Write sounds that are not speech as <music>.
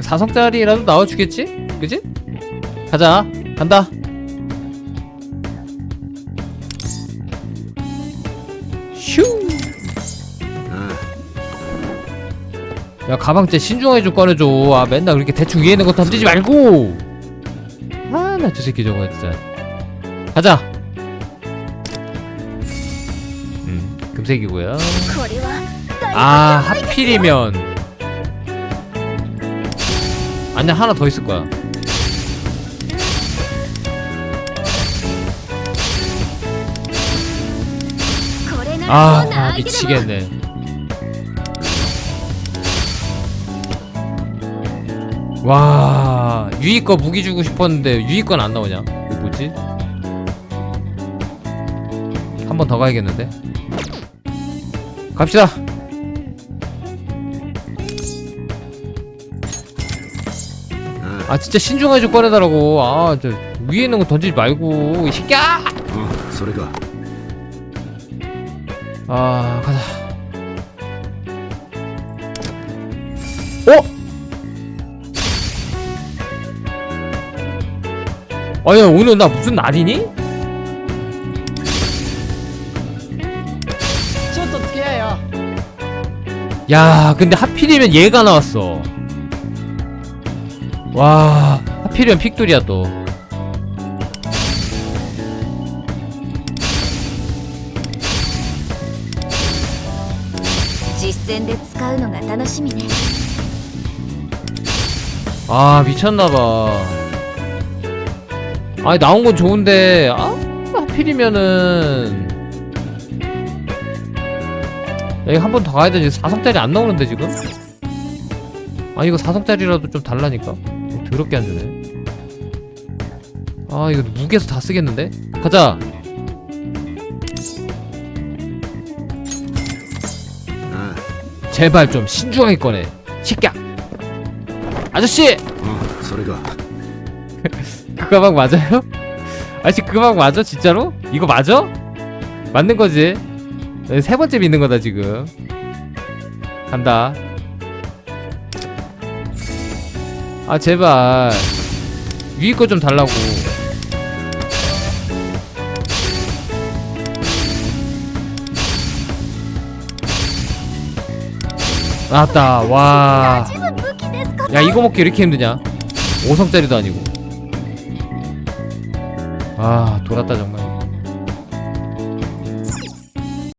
4성짜리라도 나와주겠지? 그지? 가자. 간다. 야 가방 진짜 신중하게 좀 꺼내줘. 아 맨날 그렇게 대충 위에 있는 거 던지지 말고. 아 나 저 새끼 저거 진짜. 가자. 음 금색이고요. 아 하필이면. 안에 하나 더 있을 거야. 아, 아 미치겠네. 와 유이꺼 무기 주고 싶었는데 유이꺼는 안 나오냐? 이거 뭐지? 한 번 더 가야겠는데? 갑시다. 아 진짜 신중하게 좀 꺼내달라고 아 저 위에 있는 거 던지지 말고 이 새끼야 うんそれか 아 가자 어? 아야 오늘 나 무슨 날이니? ちょっと付き合えよ 야 근데 하필이면 얘가 나왔어 와 하필이면 픽돌이야 또 아 미쳤나봐. 아니 나온건 좋은데 아, 아 하필이면은. 여기 한 번 더 가야 되지. 4성짜리 안 나오는데 지금? 아 이거 4성짜리라도 좀 달라니까? 더럽게 안 주네. 아 이거 무게에서 다 쓰겠는데? 가자. 아. 제발 좀 신중하게 꺼내. 새끼야. 아저씨. 어, 소리가. <laughs> 그 가방 맞아요? 아저씨 그 가방 맞아 진짜로? 이거 맞아? 맞는 거지? 네, 세 번째 믿는 거다 지금. 간다. 아 제발 위거 좀 달라고 아따 와. 야 이거 먹기 이렇게 힘드냐? 5성짜리도 아니고. 아 돌았다 정말.